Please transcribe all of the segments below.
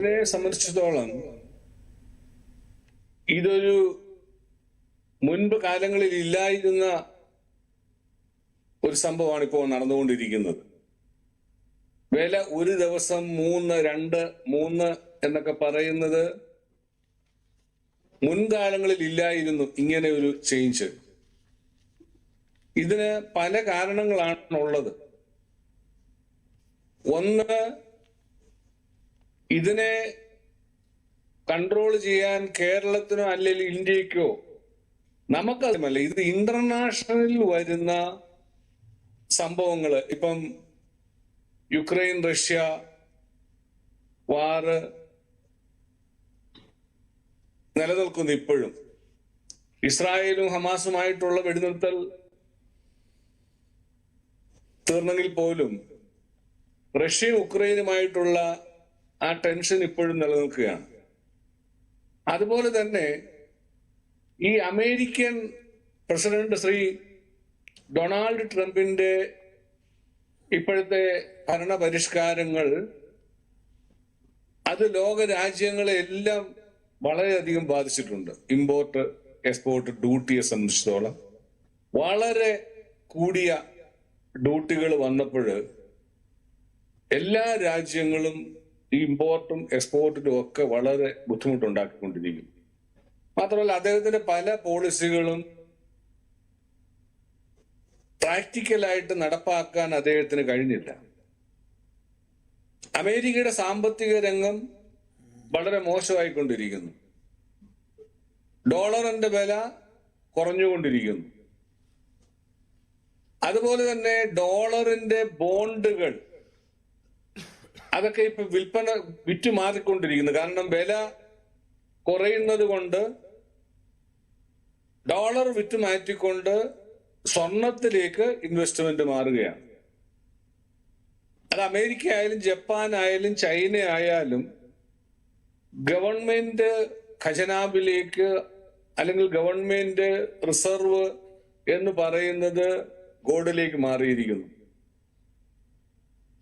ഇതിനെ സംബന്ധിച്ചിടത്തോളം ഇതൊരു മുൻപ് കാലങ്ങളിൽ ഇല്ലായിരുന്ന ഒരു സംഭവമാണ് ഇപ്പോൾ നടന്നുകൊണ്ടിരിക്കുന്നത്. വില ഒരു ദിവസം മൂന്ന് രണ്ട് മൂന്ന് എന്നൊക്കെ പറയുന്നത് മുൻകാലങ്ങളിൽ ഇല്ലായിരുന്നു ഇങ്ങനെ ഒരു ചേഞ്ച് ഇതിന് പല കാരണങ്ങളാണ് ഉള്ളത് ഒന്ന് ഇതിനെ കൺട്രോൾ ചെയ്യാൻ കേരളത്തിനോ അല്ലെങ്കിൽ ഇന്ത്യക്കോ നമുക്കതുമല്ല ഇത് ഇന്റർനാഷണലിൽ വരുന്ന സംഭവങ്ങൾ ഇപ്പം യുക്രൈൻ റഷ്യ വാറ് നിലനിൽക്കുന്നു ഇപ്പോഴും. ഇസ്രായേലും ഹമാസുമായിട്ടുള്ള വെടിനിർത്തൽ തീർന്നെങ്കിൽ പോലും റഷ്യയും ഉക്രൈനുമായിട്ടുള്ള ആ ടെൻഷൻ ഇപ്പോഴും നിലനിൽക്കുകയാണ്. അതുപോലെ തന്നെ ഈ അമേരിക്കൻ പ്രസിഡന്റ് ശ്രീ ഡൊണാൾഡ് ട്രംപിന്റെ ഇപ്പോഴത്തെ ഭരണപരിഷ്കാരങ്ങൾ അത് ലോക രാജ്യങ്ങളെ എല്ലാം വളരെയധികം ബാധിച്ചിട്ടുണ്ട്. ഇമ്പോർട്ട് എക്സ്പോർട്ട് ഡ്യൂട്ടിയെ സംബന്ധിച്ചിടത്തോളം വളരെ കൂടിയ ഡ്യൂട്ടികൾ വന്നപ്പോൾ എല്ലാ രാജ്യങ്ങളും ഈ ഇമ്പോർട്ടും എക്സ്പോർട്ടിലും ഒക്കെ വളരെ ബുദ്ധിമുട്ടുണ്ടാക്കിക്കൊണ്ടിരിക്കും മാത്രമല്ല അദ്ദേഹത്തിന്റെ പല പോളിസികളും പ്രാക്ടിക്കലായിട്ട് നടപ്പാക്കാൻ അദ്ദേഹത്തിന് കഴിഞ്ഞില്ല. അമേരിക്കയുടെ സാമ്പത്തിക രംഗം വളരെ മോശമായിക്കൊണ്ടിരിക്കുന്നു. ഡോളറിന്റെ വില കുറഞ്ഞുകൊണ്ടിരിക്കുന്നു. അതുപോലെ തന്നെ ഡോളറിന്റെ ബോണ്ടുകൾ അതൊക്കെ ഇപ്പൊ വിൽപ്പന വിറ്റു മാറിക്കൊണ്ടിരിക്കുന്നു. കാരണം വില കുറയുന്നത് കൊണ്ട് ഡോളർ വിറ്റ് മാറ്റിക്കൊണ്ട് സ്വർണത്തിലേക്ക് ഇൻവെസ്റ്റ്മെന്റ് മാറുകയാണ്. അത് അമേരിക്ക ആയാലും ജപ്പാൻ ആയാലും ചൈന ആയാലും ഗവൺമെന്റ് ഖജനാവിലേക്ക് അല്ലെങ്കിൽ ഗവൺമെന്റ് റിസർവ് എന്ന് പറയുന്നത് ഗോൾഡിലേക്ക് മാറിയിരിക്കുന്നു.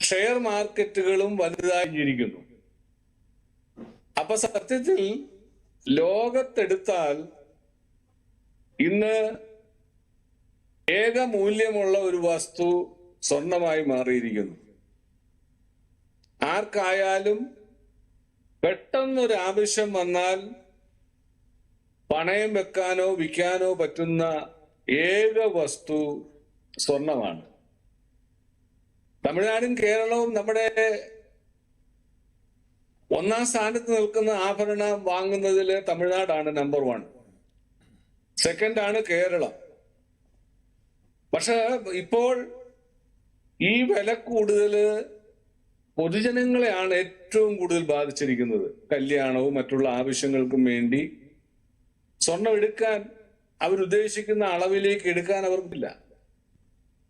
ഷെയർ മാർക്കറ്റുകളും വലുതായിരിക്കുന്നു അപ്പൊ സത്യത്തിൽ ലോകത്തെടുത്താൽ ഇന്ന് ഏക മൂല്യമുള്ള ഒരു വസ്തു സ്വർണമായി മാറിയിരിക്കുന്നു. ആർക്കായാലും പെട്ടെന്നൊരു ആവശ്യം വന്നാൽ പണയം വെക്കാനോ വിൽക്കാനോ പറ്റുന്ന ഏക വസ്തു സ്വർണമാണ് തമിഴ്നാടും കേരളവും നമ്മുടെ ഒന്നാം സ്ഥാനത്ത് നിൽക്കുന്ന ആഭരണം വാങ്ങുന്നതിൽ തമിഴ്നാടാണ് നമ്പർ വൺ സെക്കൻഡ് ആണ് കേരളം. പക്ഷെ ഇപ്പോൾ ഈ വില കൂടുതൽ പൊതുജനങ്ങളെയാണ് ഏറ്റവും കൂടുതൽ ബാധിച്ചിരിക്കുന്നത്. കല്യാണവും മറ്റുള്ള ആവശ്യങ്ങൾക്കും വേണ്ടി സ്വർണം എടുക്കാൻ അവരുദ്ദേശിക്കുന്ന അളവിലേക്ക് എടുക്കാൻ അവർക്കില്ല.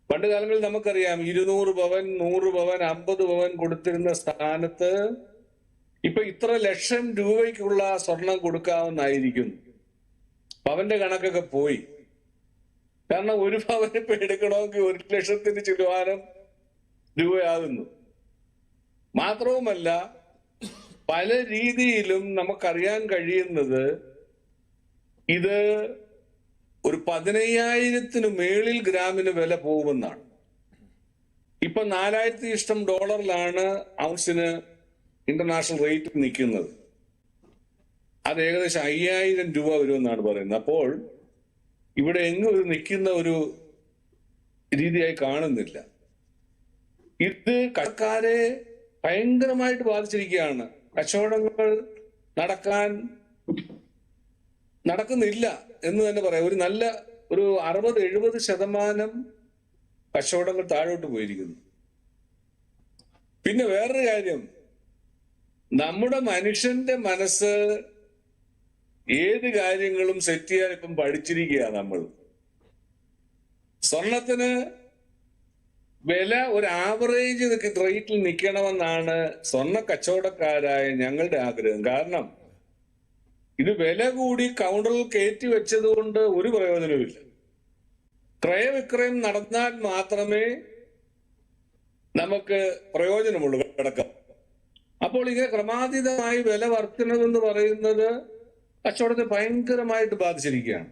പണ്ട് കാലങ്ങളിൽ നമുക്കറിയാം ഇരുന്നൂറ് പവൻ നൂറ് പവൻ അമ്പത് പവൻ കൊടുത്തിരുന്ന സ്ഥാനത്ത് ഇപ്പൊ ഇത്ര ലക്ഷം രൂപയ്ക്കുള്ള സ്വർണം കൊടുക്കാവുന്നായിരിക്കുന്നു പവന്റെ കണക്കൊക്കെ പോയി. കാരണം ഒരു പവൻ ഇപ്പൊ എടുക്കണമെങ്കിൽ ഒരു ലക്ഷത്തിന് ചിലവാനം രൂപയാകുന്നു. മാത്രവുമല്ല പല രീതിയിലും നമുക്കറിയാൻ കഴിയുന്നത് ഇത് ഒരു പതിനയ്യായിരത്തിന് മേളിൽ ഗ്രാമിന് വില പോകുമെന്നാണ്. ഇപ്പൊ നാലായിരത്തി ഇഷ്ടം ഡോളറിലാണ് ഔൺസിന് ഇന്റർനാഷണൽ റേറ്റ് നിൽക്കുന്നത്. അത് ഏകദേശം അയ്യായിരം രൂപ വരുമെന്നാണ് പറയുന്നത്. അപ്പോൾ ഇവിടെ എങ്ങും ഒരു നിൽക്കുന്ന ഒരു രീതിയായി കാണുന്നില്ല. ഇത് കടക്കാരെ ഭയങ്കരമായിട്ട് ബാധിച്ചിരിക്കുകയാണ്. കച്ചവടങ്ങൾ നടക്കാൻ നടക്കുന്നില്ല എന്ന് തന്നെ പറയാം. ഒരു നല്ല ഒരു അറുപത് എഴുപത് ശതമാനം കച്ചവടങ്ങൾ താഴോട്ട് പോയിരിക്കുന്നു. പിന്നെ വേറൊരു കാര്യം. നമ്മുടെ മനുഷ്യന്റെ മനസ്സ് ഏത് കാര്യങ്ങളും സെറ്റ് ചെയ്യാൻ ഇപ്പം പഠിച്ചിരിക്കുക നമ്മൾ. സ്വർണത്തിന് വില ഒരു ആവറേജ് റേറ്റിൽ നിൽക്കണമെന്നാണ് സ്വർണ കച്ചവടക്കാരായ ഞങ്ങളുടെ ആഗ്രഹം. കാരണം ഇത് വില കൂടി കൗണ്ടറിൽ കയറ്റി വെച്ചത് കൊണ്ട് ഒരു പ്രയോജനവുമില്ല ക്രയവിക്രയം നടന്നാൽ മാത്രമേ നമുക്ക് പ്രയോജനമുള്ളൂ കിടക്കാം. അപ്പോൾ ഇങ്ങനെ ക്രമാതീതമായി വില വർധനവെന്ന് പറയുന്നത് കച്ചവടത്തെ ഭയങ്കരമായിട്ട് ബാധിച്ചിരിക്കുകയാണ്.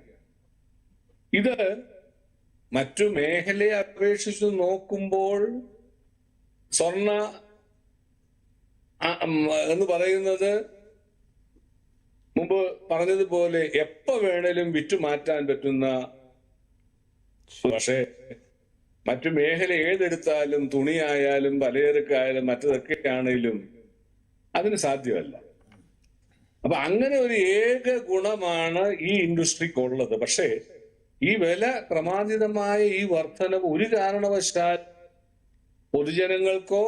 ഇത് മറ്റു മേഖലയെ അപേക്ഷിച്ച് നോക്കുമ്പോൾ സ്വർണ എന്ന് പറയുന്നത് മുമ്പ് പറഞ്ഞതുപോലെ എപ്പ വേണേലും വിറ്റുമാറ്റാൻ പറ്റുന്ന പക്ഷേ മറ്റു മേഖല ഏതെടുത്താലും തുണിയായാലും പലചരക്കായാലും മറ്റതൊക്കെ ആണെങ്കിലും അതിന് സാധ്യമല്ല. അപ്പൊ അങ്ങനെ ഒരു ഏക ഗുണമാണ് ഈ ഇൻഡസ്ട്രിക്കുള്ളത്. പക്ഷേ ഈ വില ക്രമാതീതമായ ഈ വർധനവ് ഒരു കാരണവശാൽ പൊതുജനങ്ങൾക്കോ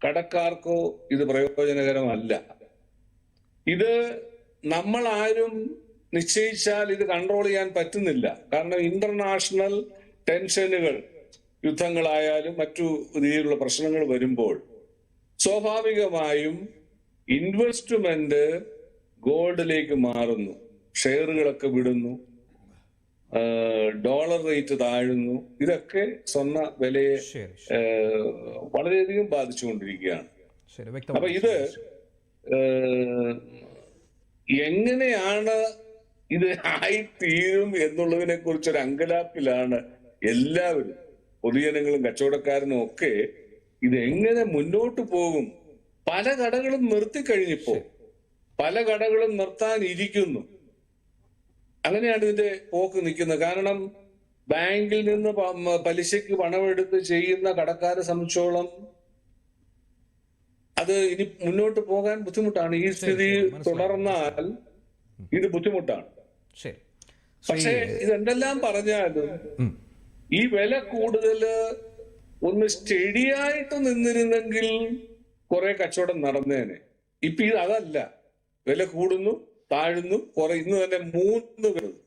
കടക്കാർക്കോ ഇത് പ്രയോജനകരമല്ല. ഇത് നമ്മൾ ആരും നിശ്ചയിച്ചാൽ ഇത് കൺട്രോൾ ചെയ്യാൻ പറ്റുന്നില്ല. കാരണം ഇന്റർനാഷണൽ ടെൻഷനുകൾ യുദ്ധങ്ങളായാലും മറ്റു രീതിയിലുള്ള പ്രശ്നങ്ങൾ വരുമ്പോൾ സ്വാഭാവികമായും ഇൻവെസ്റ്റ്മെന്റ് ഗോൾഡിലേക്ക് മാറുന്നു. ഷെയറുകളൊക്കെ വിടുന്നു. ഡോളർ റേറ്റ് താഴുന്നു. ഇതൊക്കെ സ്വർണ വിലയെ വളരെയധികം ബാധിച്ചുകൊണ്ടിരിക്കുകയാണ്. അപ്പൊ ഇത് എങ്ങനെയാണ് ഇത് ആയിത്തീരും എന്നുള്ളതിനെ കുറിച്ചൊരു അങ്കലാപ്പിലാണ് എല്ലാവരും പൊതുജനങ്ങളും കച്ചവടക്കാരനും ഒക്കെ ഇത് എങ്ങനെ മുന്നോട്ട് പോകും? പല കടകളും നിർത്തി കഴിഞ്ഞിപ്പോ പല കടകളും നിർത്താൻ ഇരിക്കുന്നു അങ്ങനെയാണ് ഇതിന്റെ പോക്ക് നിൽക്കുന്നത്. കാരണം ബാങ്കിൽ നിന്ന് പലിശയ്ക്ക് പണമെടുത്ത് ചെയ്യുന്ന കടക്കാരെ സംബന്ധിച്ചോളം അത് ഇനി മുന്നോട്ട് പോകാൻ ബുദ്ധിമുട്ടാണ്. ഈ സ്ഥിതി തുടർന്നാൽ ഇത് ബുദ്ധിമുട്ടാണ്. പക്ഷേ ഇതെന്തെല്ലാം പറഞ്ഞാലും ഈ വില കൂടുതൽ ഒന്ന് സ്റ്റഡിയായിട്ട് നിന്നിരുന്നെങ്കിൽ കുറെ കച്ചവടം നടന്നേനെ. ഇപ്പൊ ഇത് അതല്ല. വില കൂടുന്നു താഴുന്നു കുറെ ഇന്ന് തന്നെ മൂന്ന് വരുന്നു